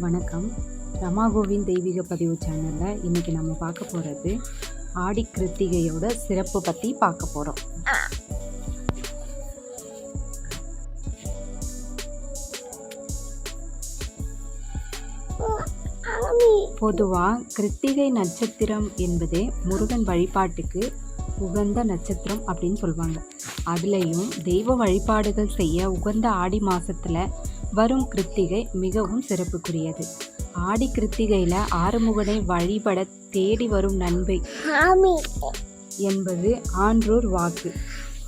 வணக்கம். ரமாகோவின் தெய்வீக பதிவு சேனலில் இன்றைக்கி நம்ம பார்க்க போகிறது ஆடி கிருத்திகையோட சிறப்பு பற்றி பார்க்க போகிறோம் பொதுவாக கிருத்திகை நட்சத்திரம் என்பதே முருகன் வழிபாட்டுக்கு உகந்த நட்சத்திரம் அப்படின்னு சொல்லுவாங்க. அதுலேயும் தெய்வ வழிபாடுகள் செய்ய உகந்த ஆடி மாதத்தில் வரும் கிருத்திகை மிகவும் சிறப்புக்குரியது. ஆடி கிருத்திகையில் ஆறுமுகனை வழிபட தேடி வரும் நன்மை என்பது ஆன்றோர் வாக்கு.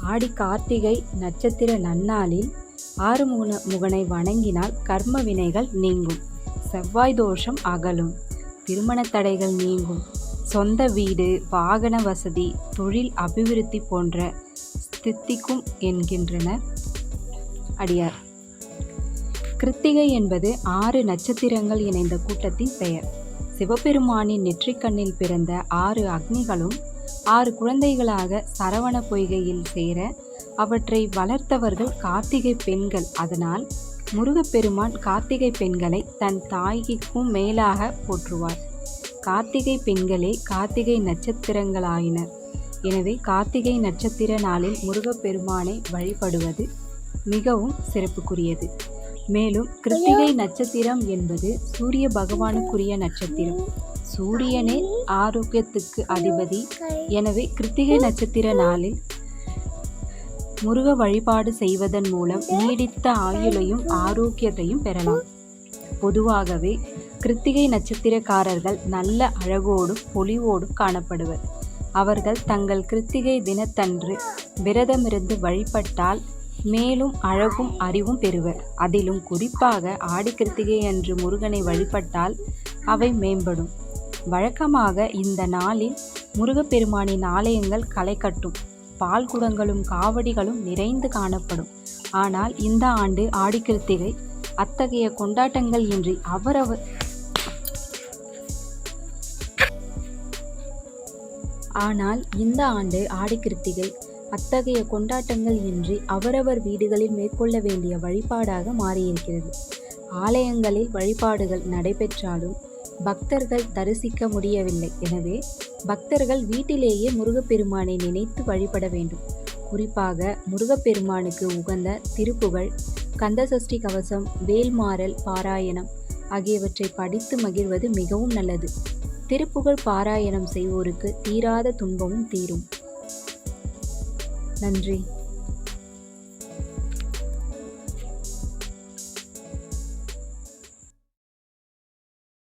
ஆடி கார்த்திகை நட்சத்திர நன்னாளில் ஆறுமுக முகனை வணங்கினால் கர்ம வினைகள் நீங்கும். செவ்வாய் தோஷம் அகலும். திருமண தடைகள் நீங்கும். சொந்த வீடு வாகன வசதி தொழில் அபிவிருத்தி போன்ற ஸ்தித்திக்கும் என்கின்றனர் அடியார். கிருத்திகை என்பது ஆறு நட்சத்திரங்கள் இணைந்த கூட்டத்தின் பெயர். சிவபெருமானின் நெற்றிக்கண்ணில் பிறந்த ஆறு அக்னிகளும் ஆறு குழந்தைகளாக சரவண பொய்கையில் சேர அவற்றை வளர்த்தவர்கள் கார்த்திகை பெண்கள். அதனால் முருகப்பெருமான் கார்த்திகை பெண்களை தன் தாய்க்கும் மேலாக போற்றுவார். கார்த்திகை பெண்களே கார்த்திகை நட்சத்திரங்களாயினர். எனவே கார்த்திகை நட்சத்திர நாளில் முருகப்பெருமானை வழிபடுவது மிகவும் சிறப்புக்குரியது. மேலும் கிருத்திகை நட்சத்திரம் என்பது சூரிய பகவானுக்குரிய நட்சத்திரம். சூரியனே ஆரோக்கியத்துக்கு அதிபதி. எனவே கிருத்திகை நட்சத்திர நாளில் முருக வழிபாடு செய்வதன் மூலம் நீடித்த ஆயுளையும் ஆரோக்கியத்தையும் பெறலாம். பொதுவாகவே கிருத்திகை நட்சத்திரக்காரர்கள் நல்ல அழகோடும் பொலிவோடும் காணப்படுவர். அவர்கள் தங்கள் கிருத்திகை தினத்தன்று விரதமிருந்து வழிபட்டால் மேலும் அழகும் அறிவும் பெறுவர். அதிலும் குறிப்பாக ஆடி கிருத்திகை அன்று முருகனை வழிபட்டால் அவை மேம்படும். வழக்கமாக இந்த நாளில் முருகப்பெருமானின் ஆலயங்கள் களை கட்டும். பால் குடங்களும் காவடிகளும் நிறைந்து காணப்படும். ஆனால் இந்த ஆண்டு ஆடி கிருத்திகை அத்தகைய கொண்டாட்டங்கள் இன்றி அவரவர் ஆனால் இந்த ஆண்டு ஆடி கிருத்திகை அத்தகைய கொண்டாட்டங்கள் இன்றி அவரவர் வீடுகளில் மேற்கொள்ள வேண்டிய வழிபாடாக மாறியிருக்கிறது. ஆலயங்களில் வழிபாடுகள் நடைபெற்றாலும் பக்தர்கள் தரிசிக்க முடியவில்லை. எனவே பக்தர்கள் வீட்டிலேயே முருகப்பெருமானை நினைத்து வழிபட வேண்டும். குறிப்பாக முருகப்பெருமானுக்கு உகந்த திருப்புகழ் கந்தசஷ்டி கவசம் வேல்மாறல் பாராயணம் ஆகியவற்றை படித்து மகிழ்வது மிகவும் நல்லது. திருப்புகழ் பாராயணம் செய்வோருக்கு தீராத துன்பமும் தீரும். நன்றி.